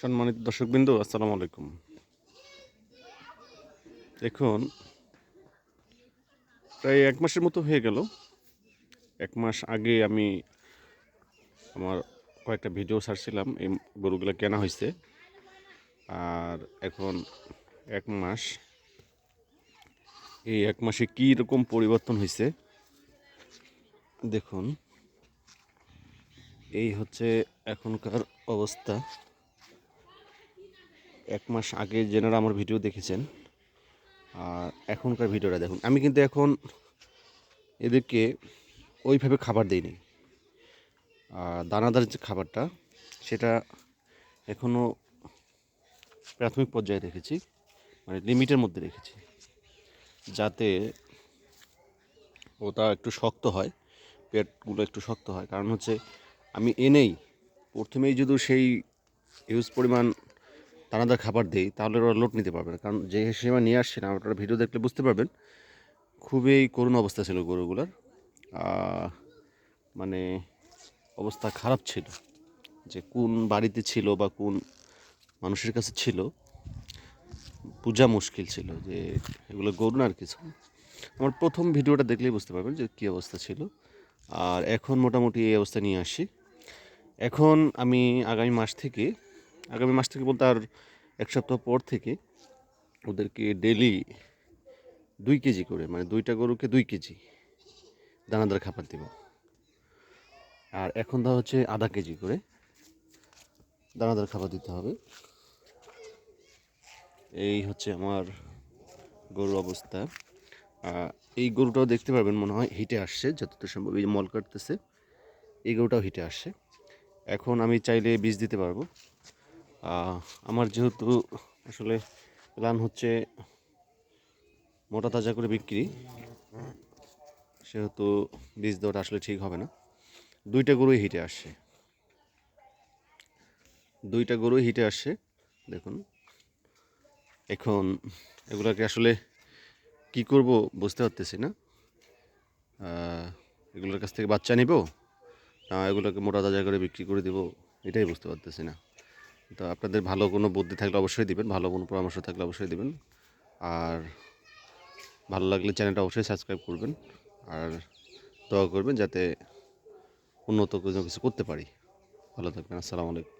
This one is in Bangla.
সম্মানিত দর্শকবৃন্দ, আসসালামু আলাইকুম। এখন প্রায় এক মাসের মতো হয়ে গেল। এক মাস আগে আমি আমার কয়েকটা ভিডিও ছাড়ছিলাম, এই গরুগুলো কেনা হয়েছে। আর এখন এক মাস, এই এক মাসে কী রকম পরিবর্তন হয়েছে? দেখুন, এই হচ্ছে এখনকার অবস্থা। এক মাস আগে যেনারা আমার ভিডিও দেখেছেন, আর এখনকার ভিডিওটা দেখুন। আমি কিন্তু এখন এদেরকে ওইভাবে খাবার দিইনি। আর দানাদার যে খাবারটা, সেটা এখনও প্রাথমিক পর্যায়ে রেখেছি মানে লিমিটের মধ্যে রেখেছি, যাতে ওটা একটু শক্ত হয়, পেটগুলো একটু শক্ত হয়। কারণ হচ্ছে, আমি এনেই, প্রথমেই যদি সেই হিউজ পরিমাণ দানাদার খাবার দেই তাহলে ওরা লোড নিতে পারবে না। কারণ যে হিসেবে নিয়ে আসছে না আপনারা ভিডিও দেখলে বুঝতে পারবেন, খুবই করুণ অবস্থা ছিল গরুগুলোর। মানে অবস্থা খারাপ ছিল যে কোন বাড়িতে ছিল বা কোন মানুষের কাছে ছিল। বোঝা মুশকিল ছিল যে এগুলো গরু না আর কিছু। আমার প্রথম ভিডিওটা দেখলেই বুঝতে পারবেন যে কী অবস্থা ছিল। আর এখন মোটামুটি এই অবস্থা নিয়ে আসি। এখন আমি আগামী মাস থেকে আগামী মাস থেকে বলতে আর এক সপ্তাহ পর থেকে ওদেরকে ডেলি দুই কেজি করে মানে দুইটা গরুকে দুই কেজি দানাদার খাবার দেব। আর এখন দেওয়া হচ্ছে আধা কেজি করে দানাদার খাবার দিতে হবে। এই হচ্ছে আমার গরুর অবস্থা। এই গরুটাও দেখতে পারবেন, মনে হয় হিটে আসছে, যতটা সম্ভব। এই মল কাটতেছে, এই গরুটাও হিটে আসছে। এখন আমি চাইলে বীজ দিতে পারব। আমার যেহেতু আসলে প্ল্যান হচ্ছে মোটা তাজা করে বিক্রি, সেহেতু বীজ দেওয়াটা আসলে ঠিক হবে না। দুইটা গরুই হিটে আসছে। দুইটা গরুই হিটে আসছে, দেখুন। এখন এগুলোকে আসলে কি করব বুঝতে পারতেছি না। এগুলোর কাছ থেকে বাচ্চা নিব, না এগুলোকে মোটা তাজা করে বিক্রি করে দিব, এটাই বুঝতে পারতেছি না। তো আপনাদের ভালো কোনো বুদ্ধি থাকলে অবশ্যই দিবেন, ভালো কোনো পরামর্শ থাকলে অবশ্যই দিবেন। আর ভালো লাগলে চ্যানেলটা অবশ্যই সাবস্ক্রাইব করবেন আর দোয়া করবেন যাতে উন্নত কিছু করতে পারি। ভালো থাকবেন, আসসালামু আলাইকুম।